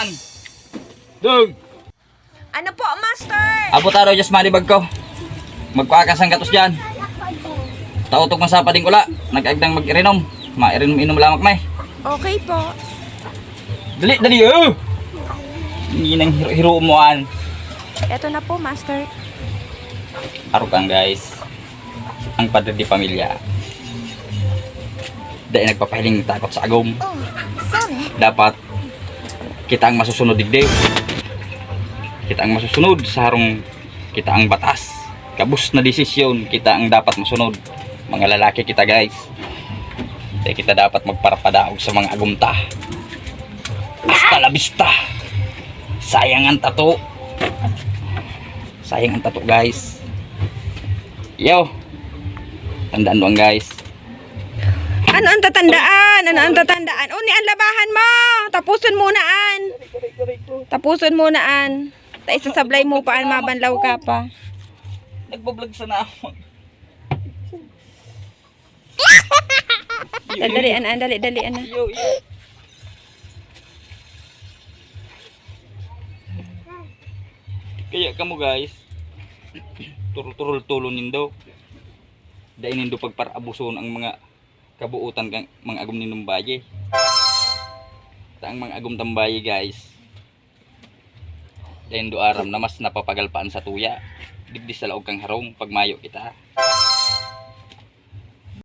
Daan. Dong. Ano po, master? Abot araw just malibag ko. Magkuakas ang gatos dyan. Tautok man sa pading kula. Nag-agdang mag-irinom. Mairin inom lamang may. Okay po. Dali, dali, oh! Hindi nang hiro, hiro umuan. Ito na po, master. Arukang guys. Ang padre di pamilya. Dahil nagpapahiling takot sa agom. Oh, sorry. Dapat kita ang masusunod digdig. Kita ang masusunod sa harong kita ang batas. Kabus na desisyon kita ang dapat masunod. Mga lalaki kita guys. Dahil kita dapat magparapadaog sa mga agumta. Hasta la vista. Sayang ang tato. Sayang ang tato guys. Yo. Tandaan ang guys. Ano ang tatandaan? Ano ang tatandaan? O, ni ang labahan mo. Tapusin mo naan. Tapusin mo naan. Ta isasablay mo pa ang mabanlaw ka pa. Nagbablog sa na ako. Dali, an, dali, dali, ana. Yo, yo. Kaya kamo guys, turul-turul tulo nindo. Dahil nindo pagparabuson ang mga kabuutan kang mga agom nindong baye. Ta ang mga agom tambaye guys. Dahil do aram na mas napapagalpaan sa tuya. Digdi sa laog kang harong pagmayo kita.